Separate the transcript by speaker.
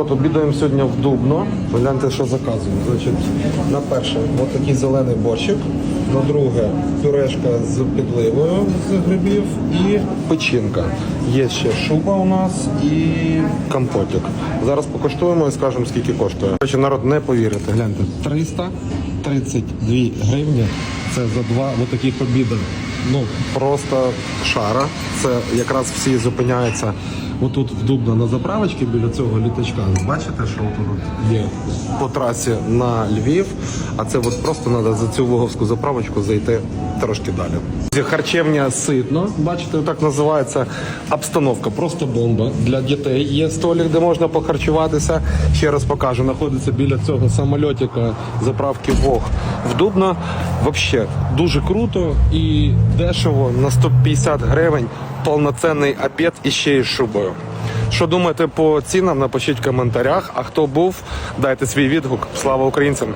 Speaker 1: От обідаємо сьогодні в Дубно. Гляньте, що заказуємо. Значить, на перше, от такий зелений борщик. На друге, пюрешка з підливою з грибів і печінка. Є ще шуба у нас і компотик. Зараз покуштуємо і скажемо, скільки коштує. Народ, не повірите. Гляньте, 332 гривні. Це за два отаких обіди. Ну, просто шара. Це якраз всі зупиняються отут в Дубно на заправочці біля цього літачка. Бачите, що тут є по трасі на Львів. А це от просто треба за цю Луговську заправочку зайти трошки далі. Харчевня ситно, бачите, так називається обстановка. Просто бомба для дітей. Є столик, де можна похарчуватися. Ще раз покажу, знаходиться біля цього самольотика заправки Вог в Дубно. Взагалі дуже круто і дешево на 150 гривень. Повноцінний обід і ще й шубою. Що думаєте по цінам? Напишіть в коментарях. А хто був, дайте свій відгук. Слава українцям!